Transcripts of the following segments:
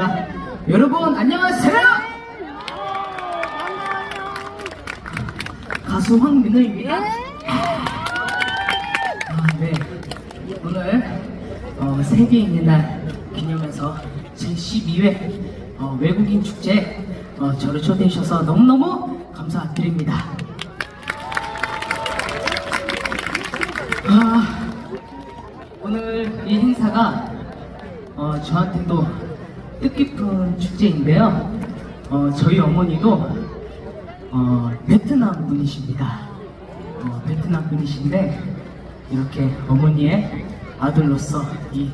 하겠습니다. 여러분 안녕하세요. 가수 황민호입니다. 아, 네. 오늘 어, 세계 있는 날 기념해서 제12회 어, 외국인 축제 어, 저를 초대해 주셔서 너무너무 감사드립니다. 아, 오늘 이 행사가 어, 저한테도 뜻깊은 축제인데요. 어, 저희 어머니도 어, 베트남 분이십니다. 어, 베트남 분이신데 이렇게 어머니의 아들로서 이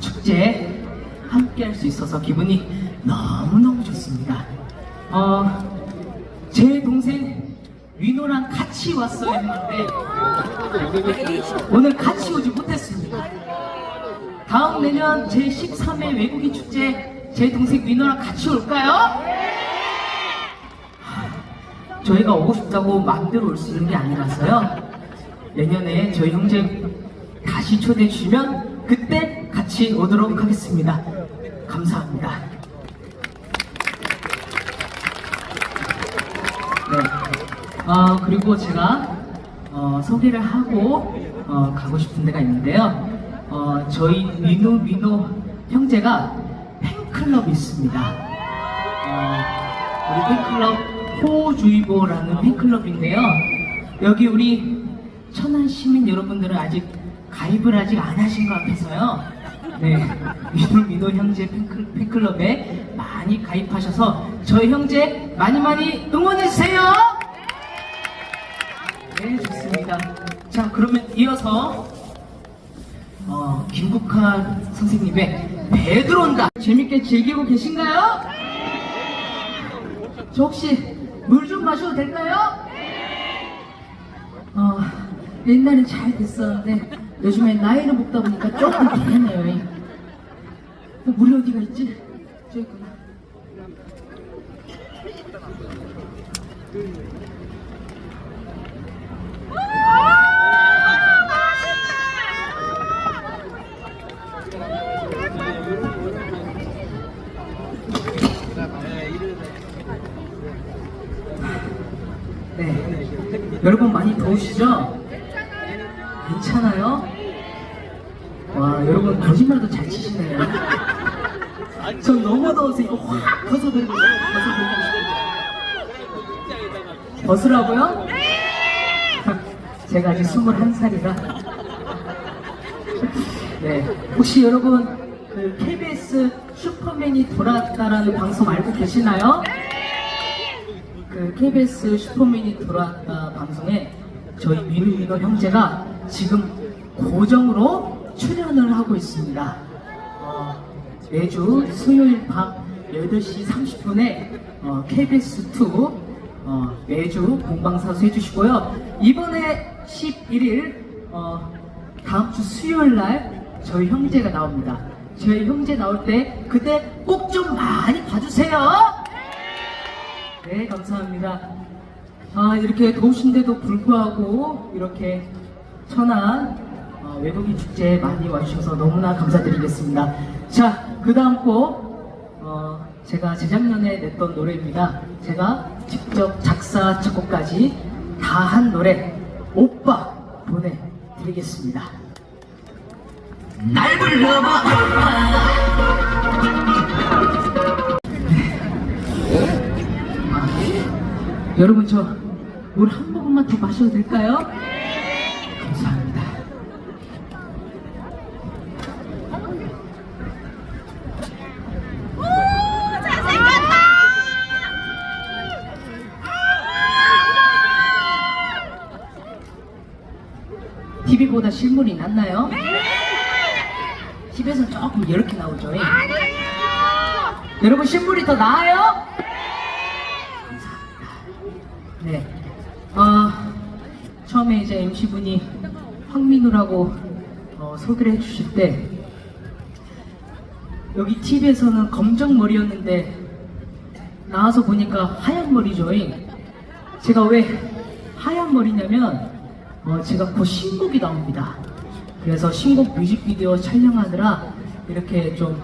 축제에 함께 할 수 있어서 기분이 너무너무 좋습니다. 어, 제 동생 위노랑 같이 왔어야 했는데 오늘 같이 오지 못했습니다. 다음 내년 제13회 외국인 축제 제 동생 위노랑 같이 올까요? 저희가 오고 싶다고 마음대로 올 수 있는 게 아니라서요. 내년에 저희 형제 다시 초대해 주시면 그때 같이 오도록 하겠습니다. 감사합니다. 네. 어, 그리고 제가 어, 소개를 하고 어, 가고 싶은 데가 있는데요. 어, 저희 민호 민호 형제가 팬클럽이 있습니다. 어, 우리 팬클럽 호주의보라는 팬클럽인데요. 여기 우리 천안 시민 여러분들은 아직 가입을 아직 안 하신 것 같아서요. 네, 민호 민호 형제 팬클, 팬클럽에 많이 가입하셔서 저희 형제 많이 많이 응원해 주세요. 네, 좋습니다. 자, 그러면 이어서 어, 김국환 선생님의 배 들어온다. 재밌게 즐기고 계신가요? 저 혹시 물 좀 마셔도 될까요? 어, 옛날엔 잘 됐었는데 요즘에 나이를 먹다 보니까 조금 되네요. 어, 물이 어디가 있지? 저기 있구나. 네. 더우시죠? 괜찮아요? 와, 여러분 거짓말도 잘 치시네요. 전 너무 더워서 이거 확 벗어버리고 싶어요. 벗으라고요? 제가 아직 21살이라. 네. 혹시 여러분 그 KBS 슈퍼맨이 돌아왔다라는 방송 알고 계시나요? 그 KBS 슈퍼맨이 돌아왔다 방송에 저희 민우 민호 형제가 지금 고정으로 출연을 하고 있습니다. 어, 매주 수요일 밤 8시 30분에 어, KBS2 어, 매주 공방사수 해주시고요. 이번에 11일 어, 다음 주 수요일 날 저희 형제가 나옵니다. 저희 형제 나올 때 그때 꼭 좀 많이 봐주세요. 네, 감사합니다. 아, 이렇게 더우신데도 불구하고 이렇게 천안 어, 외국인 축제에 많이 와주셔서 너무나 감사드리겠습니다. 자, 그 다음 곡, 어, 제가 재작년에 냈던 노래입니다. 제가 직접 작사, 작곡까지 다 한 노래, 오빠 보내드리겠습니다. 날 불러봐, 아, 여러분 저 물 한 모금만 더 마셔도 될까요? 감사합니다. TV보다 실물이 낫나요? TV에서는 조금 이렇게 나오죠. 예? 여러분 실물이 더 나아요? 네. 어, 처음에 이제 MC분이 황민우라고 어, 소개를 해주실 때 여기 TV에서는 검정 머리였는데 나와서 보니까 하얀 머리죠. 제가 왜 하얀 머리냐면 어, 제가 곧 신곡이 나옵니다. 그래서 신곡 뮤직비디오 촬영하느라 이렇게 좀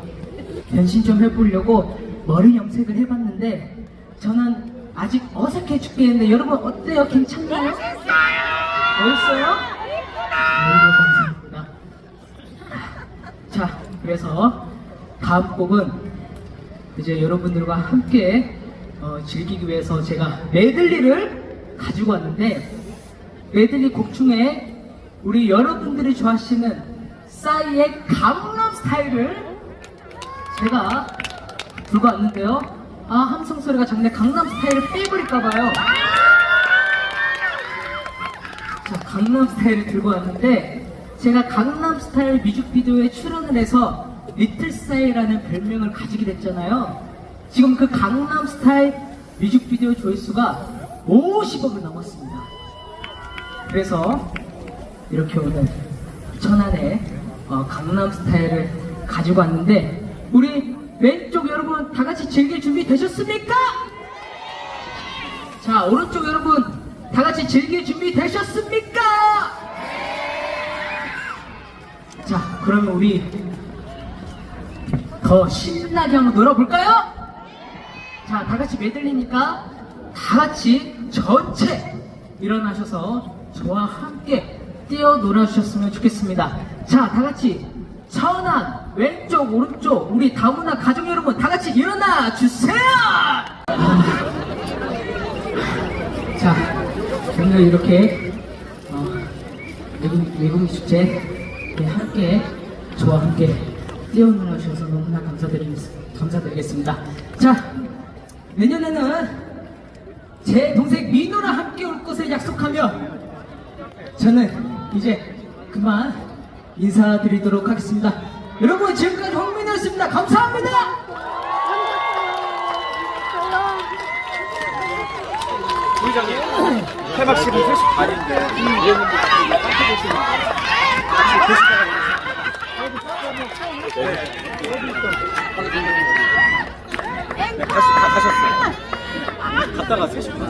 변신 좀 해보려고 머리 염색을 해봤는데 저는 아직 어색해 죽겠는데 여러분 어때요? 괜찮나요? 멋있어요? 아이고 감사합니다. 자, 그래서 다음 곡은 이제 여러분들과 함께 어, 즐기기 위해서 제가 메들리를 가지고 왔는데 메들리 곡 중에 우리 여러분들이 좋아하시는 싸이의 강남 스타일을 제가 들고 왔는데요. 아 함성 소리가 작네. 강남 스타일을 빼버릴까봐요. 자, 강남 스타일을 들고 왔는데 제가 강남 스타일 뮤직비디오에 출연을 해서 리틀 싸이라는 별명을 가지게 됐잖아요. 지금 그 강남 스타일 뮤직비디오 조회수가 50억을 넘었습니다. 그래서 이렇게 오늘 천안에 어, 강남 스타일을 가지고 왔는데 우리 왼쪽 여러분 다 같이 즐길 준비 되셨습니까? 자 오른쪽 여러분 다 같이 즐길 준비 되셨습니까? 자 그러면 우리 더 신나게 한번 놀아볼까요? 자 다 같이 메들리니까 다 같이 전체 일어나셔서 저와 함께 뛰어 놀아주셨으면 좋겠습니다. 자 다 같이 천안 왼쪽 오른쪽 우리 다문화 가족 여러분 다 같이 일어나 주세요. 자, 오늘 이렇게 어, 외국, 외국 축제 네, 함께 저와 함께 뛰어놀아 주셔서 너무나 감사드리, 감사드리겠습니다. 자, 내년에는 제 동생 민호랑 함께 올 것을 약속하며 저는 이제 그만 인사드리도록 하겠습니다. 여러분 지금까지 홍민호였습니다. 감사합니다. 부장님 해박식은 3시 반인데 의원님들 같이 다 가셨어요. 갔다가 3시 반.